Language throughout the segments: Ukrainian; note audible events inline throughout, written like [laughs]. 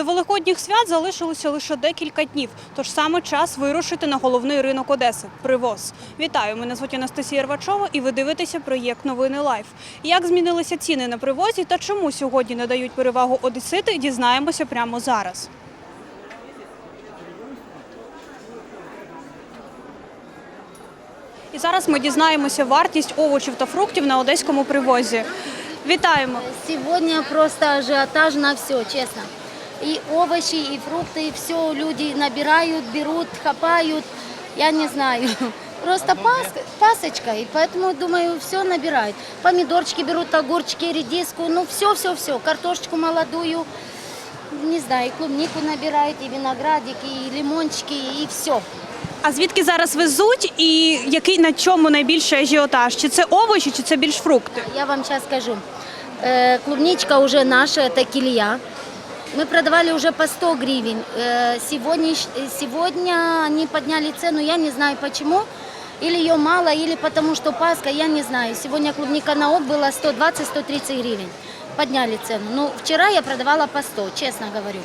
До великодніх свят залишилося лише декілька днів, тож саме час вирушити на головний ринок Одеси привоз. Вітаю! Мене звуть Анастасія Рвачова, і ви дивитеся проєкт Новини Лайф. Як змінилися ціни на привозі та чому сьогодні надають перевагу одесити, дізнаємося прямо зараз. І зараз ми дізнаємося вартість овочів та фруктів на одеському привозі. Вітаємо! Сегодня просто ажиотаж на все, честно. И овощи, и фрукты, и все люди набирают, берут, хапают. Я не знаю. Просто пас, пасочка, и поэтому, думаю, все набирают. Помидорчики берут, огурчики, редиску, ну все-все-все. Картошечку молодую, не знаю, и клубнику набирают, и виноградики, и лимончики, и все. А звідки зараз везуть і який на чому найбільший ажіотаж? Чи це овочі, чи це більш фрукти? Я вам сейчас скажу. Э, клубничка уже наша, это килья. Мы продавали уже по 100 гривен. Э, сегодня, сегодня они подняли цену, я не знаю почему. Или ее мало, или потому что Пасха, я не знаю. Сегодня клубника на об была 120-130 гривен. Подняли цену. Ну, вчера я продавала по 100, честно говорю.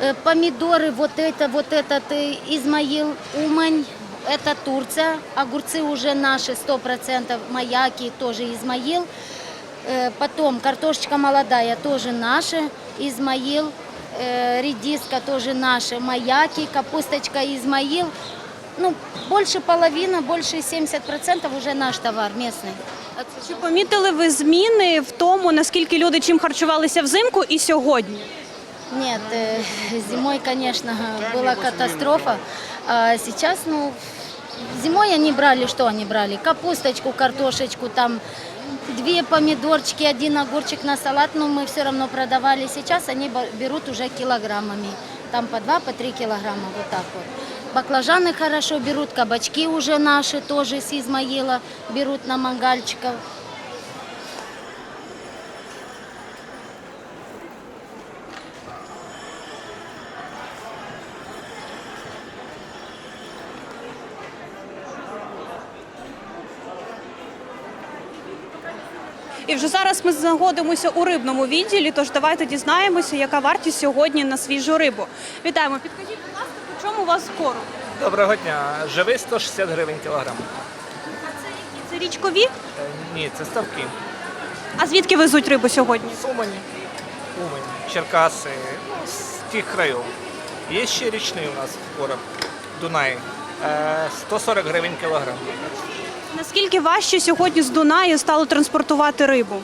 Э, Помидоры, вот это, вот этот э, Измаил, Умань, это Турция. Огурцы уже наши, 100%, маяки тоже Измаил. Потом картошечка молодая тоже наша, Измаил. Э, Редиска тоже наша, маяки, капусточка Измаил. Ну, больше половины, больше 70% уже наш товар местный. Чи помітили ви зміни в тому, наскільки люди чим харчувалися взимку і сьогодні? Нет, э, зимой, конечно, была катастрофа. А сейчас, ну, зимой они брали, что они брали? Капусточку, картошечку, там две помидорчики, один огурчик на салат, но мы все равно продавали. Сейчас они беруть берут уже килограммами. Там по два, по три килограмма, вот так вот. Баклажаны хорошо берут, кабачки уже наши тоже с Измаила берут на мангальчиков. І вже зараз ми знаходимося у рибному відділі, тож давайте дізнаємося, яка вартість сьогодні на свіжу рибу. Вітаємо! Підкажіть, будь ласка, по чому у вас корм? Доброго дня. Живий 160 гривень кілограм. А це які? Це річкові? Е, Ні, це ставки. А звідки везуть рибу сьогодні? Сумані, Умань, Черкаси, ну, з тих країв. Є ще річний у нас короб, Дунай. Е, 140 гривень кілограм. Наскільки важче сьогодні з Дунаю стало транспортувати рибу?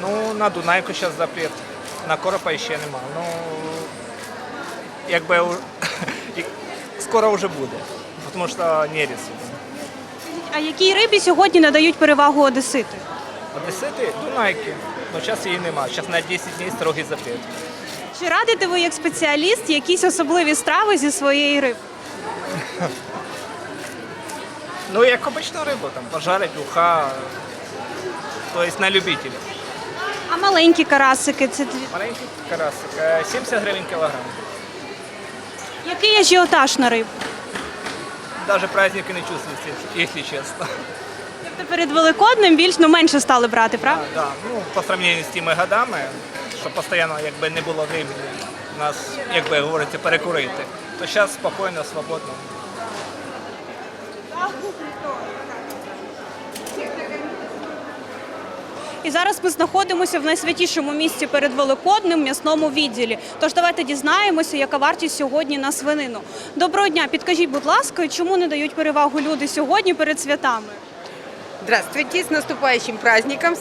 Ну, на Дунайку зараз запрет. На коропа ще нема. Ну, якби [laughs] скоро вже буде, тому що нерест. А якій рибі сьогодні надають перевагу одесити? Одесити Дунайки. Ну, зараз її нема. Зараз на 10 днів строгий запрет. Чи радите ви як спеціаліст якісь особливі страви зі своєї риби? [laughs] Ну, як обичну рибу, там пожарить, уха, тобто на любителя. А маленькі карасики це Маленький карасик, е, 70 гривень кілограм. який ажіотаж на рибу? Даже праздники не чувствується, якщо чесно. Тобто перед Великоднем більш ну менше стали брати, правда? Да, ну, по сравнению з тими годами, що постійно якби не було времени нас, якби говориться, перекурити, то зараз спокійно, свободно. І зараз ми знаходимося в найсвятішому місці перед Великоднем м'ясному відділі. Тож давайте дізнаємося, яка вартість сьогодні на свинину. Доброго дня, підкажіть, будь ласка, чому не дають перевагу люди сьогодні перед святами? Здравствуйте, с наступающим праздником,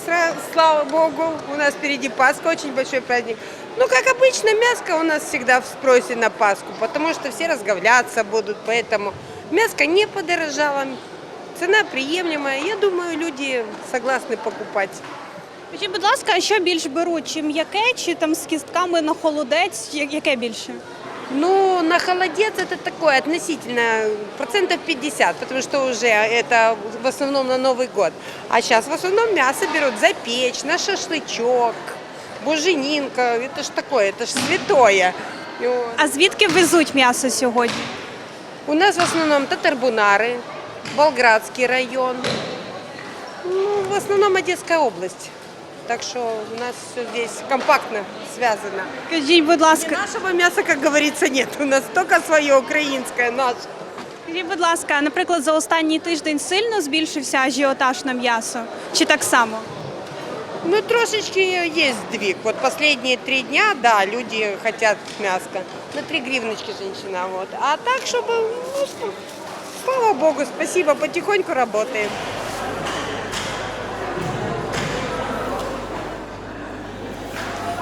слава Богу. У нас впереди Пасха, очень большой праздник. Ну, как обычно, мяско у нас всегда в спросе на Пасху, потому что все разговляться будут, поэтому мяско не подорожало, цена приемлемая. Я думаю, люди согласны покупать. Скажіть, будь ласка, а що більш беруть? Чи м'яке, чи там з кістками на холодець? Я- Яке більше? Ну, на холодец это такое относительно процентов 50, потому что уже это в основном на Новый год. А сейчас в основном мясо берут запечь, на шашлычок, буженинка. Это ж такое, это ж святое. И вот. А звідки везуть м'ясо сьогодні? У нас в основном Татарбунары, Болградский район. Ну, в основном Одесская область. Так что у нас все здесь компактно связано. Скажіть, будь И ласка, нашего мяса, как говорится, нет. У нас только свое украинское, наше. скажіть, будь ласка, наприклад, за останній тиждень сильно збільшився ажіотаж на м'ясо? Чи так само? Ну, трошечки есть сдвиг. Вот последние три дня, да, люди хотят мяско. На три гривночки женщина, вот. А так, чтобы, ну слава богу, спасибо, потихоньку работаем.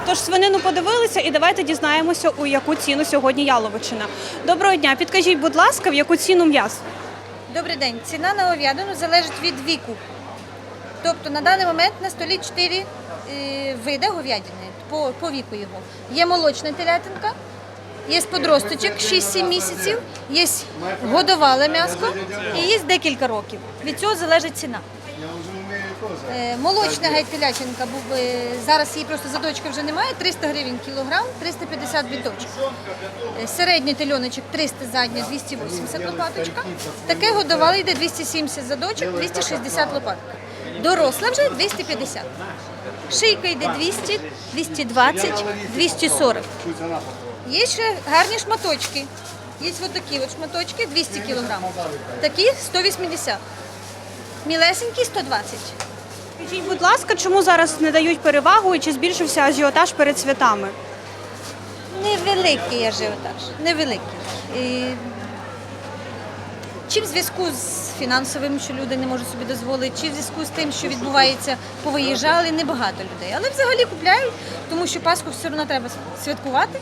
Тож свинину подивилися і давайте дізнаємося, у яку ціну сьогодні яловичина. Доброго дня, підкажіть, будь ласка, в яку ціну м'ясо? Добрий день. Ціна на говядину залежить від віку. Тобто на даний момент на столі 4 е, види говядини по, по віку його. Є молочна телятинка, є подросточок 6-7 місяців, є годовале м'ясо і є декілька років. Від цього залежить ціна. Е, Молочна геть телятинка був е, зараз її просто задочка вже немає. 300 гривень кілограм, 350 біточок. Е, Середній тельоночок 300 задня, 280 лопаточка. Таке годували йде 270 задочок, 260 лопатка. Доросла вже 250. Шийка йде 200, 220, 240. Є ще гарні шматочки. Є ось такі от шматочки 200 кг. Такі 180. Мілесенькі 120. Скажіть, будь ласка, чому зараз не дають перевагу і чи збільшився ажіотаж перед святами? Невеликий ажіотаж, невеликий. І... Чи в зв'язку з фінансовим, що люди не можуть собі дозволити, чи в зв'язку з тим, що відбувається, повиїжджали небагато людей. Але взагалі купляють, тому що Пасху все одно треба святкувати.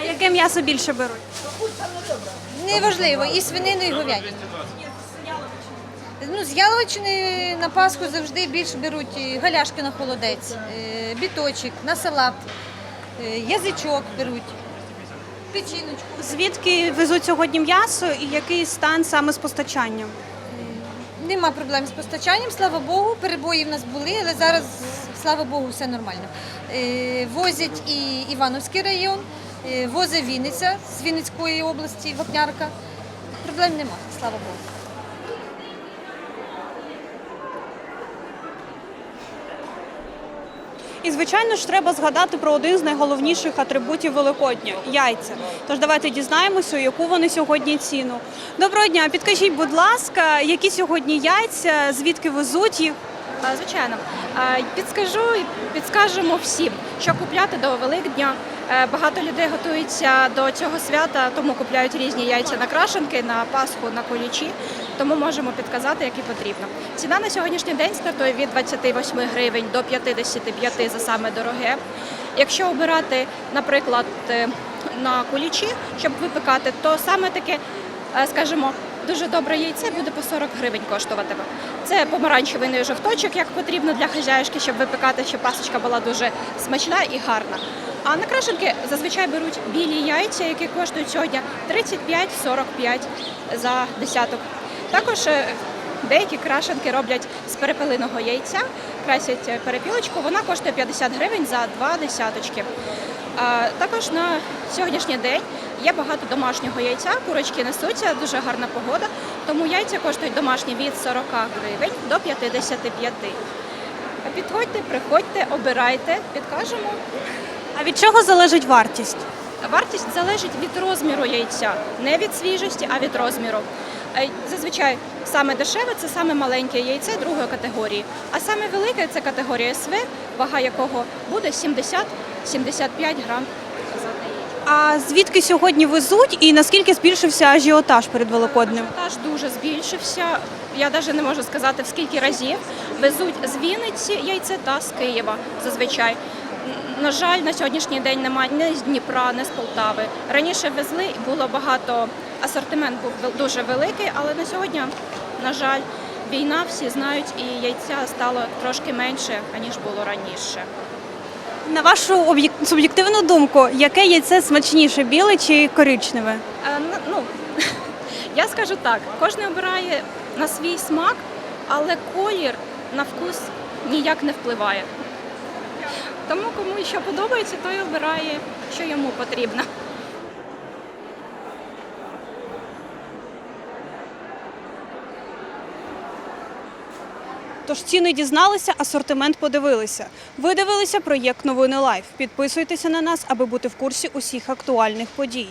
А яке м'ясо більше беруть? Неважливо, і свинину, і говядину. Ну, з яловичини на Пасху завжди більше беруть галяшки на холодець, е, біточок, на салат, е, язичок беруть, печіночку. Звідки везуть сьогодні м'ясо і який стан саме з постачанням? Нема проблем з постачанням, слава Богу. Перебої в нас були, але зараз, слава Богу, все нормально. Е, Возять і Івановський район, е, возить Вінниця з Вінницької області, Вапнярка. Проблем нема, слава Богу. І звичайно ж треба згадати про один з найголовніших атрибутів Великодня яйця. Тож давайте дізнаємося, яку вони сьогодні ціну. Доброго дня, підкажіть, будь ласка, які сьогодні яйця, звідки везуть їх? Звичайно, підскажу підскажемо всім, що купляти до Великдня. Е, Багато людей готуються до цього свята, тому купляють різні яйця на крашенки, на Пасху, на колічі. Тому можемо підказати, які потрібно. Ціна на сьогоднішній день стартує від 28 гривень до 55 за саме дороге. Якщо обирати, наприклад, е, на кулічі, щоб випекати, то саме таке, е, скажімо, дуже добре яйце буде по 40 гривень коштуватиме. Це помаранчевий жовточок, як потрібно для хазяюшки, щоб випекати, щоб пасочка була дуже смачна і гарна. А на крашенки зазвичай беруть білі яйця, які коштують сьогодні 35-45 за десяток. Також е, деякі крашенки роблять з перепелиного яйця, красять е, перепілочку. Вона коштує 50 гривень за два десяточки. Також на сьогоднішній день є багато домашнього яйця, курочки несуться, дуже гарна погода, тому яйця коштують домашні від 40 гривень до 55. Підходьте, приходьте, обирайте, підкажемо. А від чого залежить вартість? Вартість залежить від розміру яйця, не від свіжості, а від розміру. Е, Зазвичай саме дешеве це саме маленьке яйце другої категорії, а саме велике це категорія СВ, вага якого буде 70-75 грам. А звідки сьогодні везуть і наскільки збільшився ажіотаж перед Великоднем? Ажіотаж дуже збільшився. Я навіть не можу сказати в скільки разів. Везуть з Вінниці яйце та з Києва зазвичай. На жаль, на сьогоднішній день немає ні з Дніпра, ні з Полтави. Раніше везли, було багато, асортимент був дуже великий, але на сьогодні, на жаль, війна, всі знають, і яйця стало трошки менше, аніж було раніше. На вашу суб'єктивну думку, яке яйце смачніше, біле чи коричневе? Е, Ну, [laughs] я скажу так, кожен обирає на свій смак, але колір на вкус ніяк не впливає. Тому кому що подобається, той обирає, що йому потрібно. Тож ціни дізналися, асортимент подивилися. Ви дивилися проєкт Новини Лайф. Підписуйтеся на нас, аби бути в курсі усіх актуальних подій.